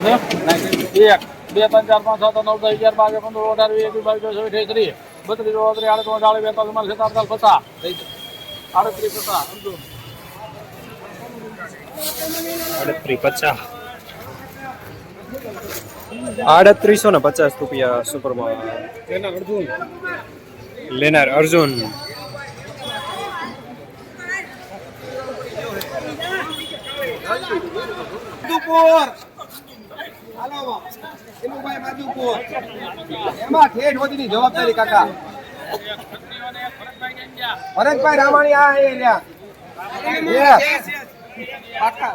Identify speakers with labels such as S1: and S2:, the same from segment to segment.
S1: એક બે ત્રણ ચાર પાંચ સાત નવ દસ અગિયાર બાર પંદર અઢાર વીસ એકવીસ બાવીસ ચોવીસ અઠ્યાવીસ ત્રીસ બત્રીસ ચોત્રીસ આડત્રીસ ચાલીસ બેતાલીસ ચુમ્માલીસ સત્તાવીસ પચાસ. આડત્રીસ પચાસ
S2: આડત્રીસ પચાસ. આડત્રીસો ને પચાસ રૂપિયા સુપરમાં. લેનાર અર્જુન.
S3: માધુપુર હાલો એનુભાઈ માધુપુર એમાં ઠેઠ જવાબદારી કાકા. ભરતભાઈ રામાણી આ એ. કાકા.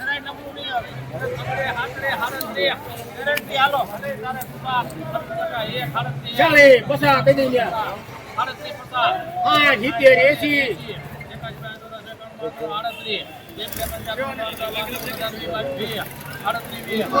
S3: આડત્રીસ ઓગણચાલીસ અર્જુન હાલ બધા આ બાજુ એ.
S2: આડત્રીસો ને ચાલીસ રૂપિયા સુપરમાં થોડો મુસળી વાળોમાં
S1: ચાલે પચાસ કહી દઈ હા સિત્તેર એસી
S2: આડત્રીસો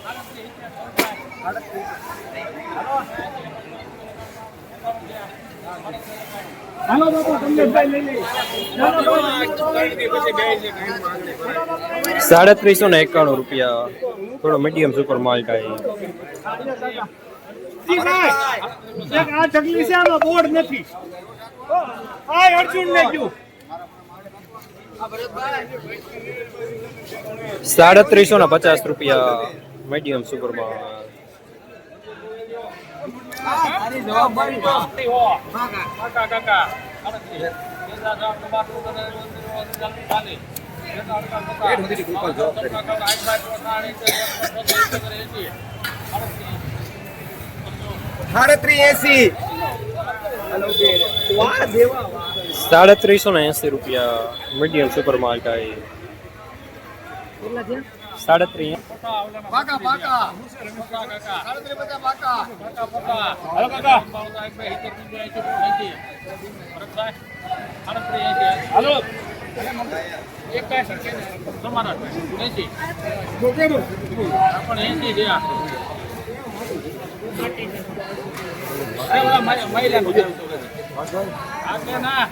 S2: સાડત્રીસો ને એકાણું રૂપિયા. થોડો મીડિયમ સુપર માલ કાંઈ.
S1: આ ચકલી છે આમાં બોર્ડ નથી. આ અર્જુન ને કયું
S2: સાડત્રીસો ને પચાસ રૂપિયા મીડિયમ સુપર માલ
S1: કાકા કાકા
S2: સાડત્રીસો ને એસી રૂપિયા મીડિયમ સુપર માલ કાંઈ સાડત્રીસ.
S1: હાલો તમારા એસી પણ એસી. છે આ. અરે ઓલા મહિ- મહિલાનું છે. આ કે ના?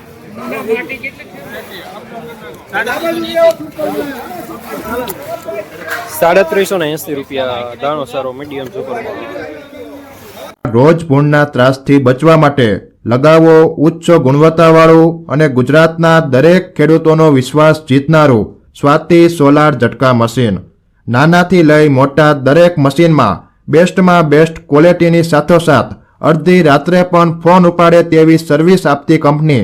S4: રોજ ભૂણના ત્રાસથી બચવા માટે લગાવો ઉચ્ચ ગુણવત્તાવાળું અને ગુજરાતના દરેક ખેડૂતોનો વિશ્વાસ જીતનારું સ્વાતિ સોલાર ઝટકા મશીન. નાનાથી લઈ મોટા દરેક મશીનમાં બેસ્ટમાં બેસ્ટ ક્વોલિટીની સાથોસાથ અડધી રાત્રે પણ ફોન ઉપાડે તેવી સર્વિસ આપતી કંપની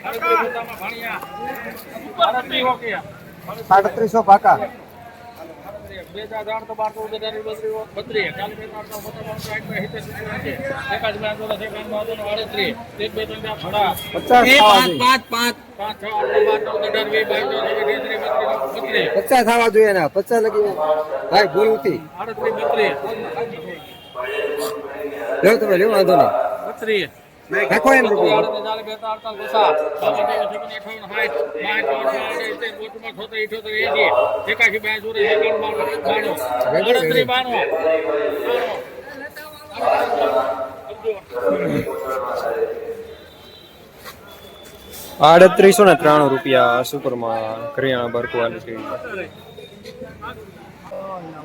S3: સાડત્રીસો પાકા
S1: બે હજાર તો બાર તો બત્રીસ બત્રીસ ચાલીસ બે પચાસ સાઠ સિત્તેર સિત્તેર એકાદ બે આંદોલન એકાદ આંદોલન આડત્રીસ એક બે ત્રણ ચાર
S3: પચાસ
S1: પાંચ પાંચ. પાંચ છ આઠ નવ બાર ચૌદ અઢાર વીસ બાવીસ
S3: પચાસ થવા જોઈએ ને પચાસ લગી ભાઈ ભૂલ ઉઠી.
S1: આડત્રીસ બત્રીસ.
S3: લ્યો તમે લેવ વાંધો નહીં.
S1: બત્રીસ. આડત્રીસ
S2: ને ત્રાણું રૂપિયા સુપરમાં કરિયાણા બર ક્વોલિટી.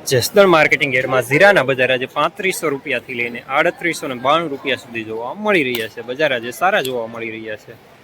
S2: જસદણ માર્કેટિંગ એરમાં જીરાના બજાર આજે પાંત્રીસો રૂપિયાથી લઈને આડત્રીસો ને બાણું રૂપિયા સુધી જોવા મળી રહ્યા છે. બજાર આજે સારા જોવા મળી રહ્યા છે.